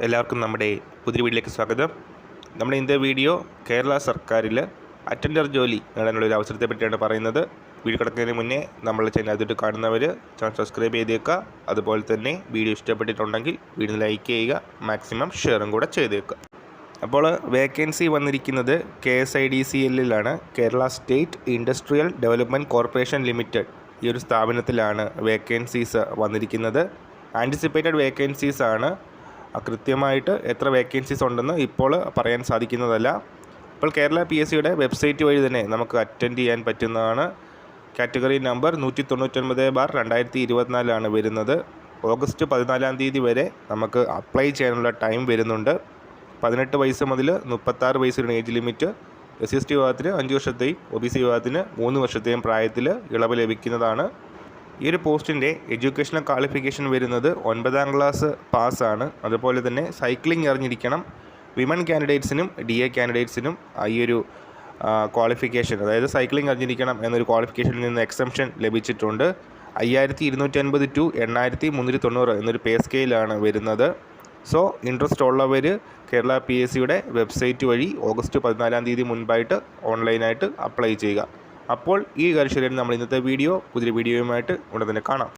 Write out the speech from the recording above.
എല്ലാവർക്കും നമ്മുടെ പുതിയ വീട്ടിലേക്ക് സ്വാഗതം. നമ്മുടെ ഇന്നത്തെ വീഡിയോ കേരള സർക്കാരിൽ അറ്റൻഡർ ജോലി നേടാനുള്ള ഒരു അവസരത്തെ പറ്റിയാണ് പറയുന്നത്. വീഡിയോ കിടക്കുന്നതിന് മുന്നേ നമ്മൾ ചാനൽ അതിട്ട് കാണുന്നവർ ചാനൽ സബ്സ്ക്രൈബ് ചെയ്തേക്കുക. അതുപോലെ തന്നെ വീഡിയോ ഇഷ്ടപ്പെട്ടിട്ടുണ്ടെങ്കിൽ വീഡിയോ ലൈക്ക് ചെയ്യുക മാക്സിമം ഷെയറും കൂടെ ചെയ്തേക്കുക. അപ്പോൾ വേക്കൻസി വന്നിരിക്കുന്നത് K S I D C എല്ലിലാണ്. Kerala state industrial development corporation limited ഈ ഒരു സ്ഥാപനത്തിലാണ് വേക്കൻസീസ് വന്നിരിക്കുന്നത്. ആന്റിസിപ്പേറ്റഡ് വേക്കൻസീസ് ആണ് കൃത്യമായിട്ട് എത്ര വേക്കൻസീസ് ഉണ്ടെന്ന് ഇപ്പോൾ പറയാൻ സാധിക്കുന്നതല്ല. ഇപ്പോൾ കേരള പി എസ് സിയുടെ വെബ്സൈറ്റ് വഴി തന്നെ നമുക്ക് അറ്റൻഡ് ചെയ്യാൻ പറ്റുന്നതാണ്. കാറ്റഗറി നമ്പർ നൂറ്റി തൊണ്ണൂറ്റൊൻപത് ബാർ രണ്ടായിരത്തി ഇരുപത്തിനാലാണ് വരുന്നത്. ഓഗസ്റ്റ് പതിനാലാം തീയതി വരെ നമുക്ക് അപ്ലൈ ചെയ്യാനുള്ള ടൈം വരുന്നുണ്ട്. പതിനെട്ട് വയസ്സ് മുതൽ മുപ്പത്താറ് വയസ്സിലാണ് age limit S S T വിഭാഗത്തിന് അഞ്ച് വർഷത്തെയും ഒ ബി സി വിഭാഗത്തിന് മൂന്ന് വർഷത്തെയും പ്രായത്തിൽ ഇളവ് ലഭിക്കുന്നതാണ്. ഈ ഒരു പോസ്റ്റിന്റെ എഡ്യൂക്കേഷണൽ ക്വാളിഫിക്കേഷൻ വരുന്നത് ഒൻപതാം ക്ലാസ് പാസ്സാണ്. അതുപോലെ തന്നെ സൈക്ലിംഗ് അറിഞ്ഞിരിക്കണം വിമൻ കാൻഡിഡേറ്റ്സിനും ഡി എ കാൻഡിഡേറ്റ്സിനും ഈ ഒരു ക്വാളിഫിക്കേഷൻ. അതായത് സൈക്ലിംഗ് അറിഞ്ഞിരിക്കണം എന്നൊരു ക്വാളിഫിക്കേഷനിൽ നിന്ന് എക്സംഷൻ ലഭിച്ചിട്ടുണ്ട്. അയ്യായിരത്തി ഇരുന്നൂറ്റി അൻപത് ടു എണ്ണായിരത്തി മുന്നൂറ്റി തൊണ്ണൂറ് എന്നൊരു പേ സ്കെയിലാണ് വരുന്നത്. സോ ഇൻട്രസ്റ്റ് ഉള്ളവർ കേരള പി എസ് സിയുടെ വെബ്സൈറ്റ് വഴി ഓഗസ്റ്റ് പതിനാലാം തീയതി മുൻപായിട്ട് ഓൺലൈനായിട്ട് അപ്ലൈ ചെയ്യുക. അപ്പോൾ ഈ കാര്യം നമ്മൾ ഇന്നത്തെ വീഡിയോ പുതിയ വീഡിയോയുമായിട്ട് ഉടനെ തന്നെ കാണാം.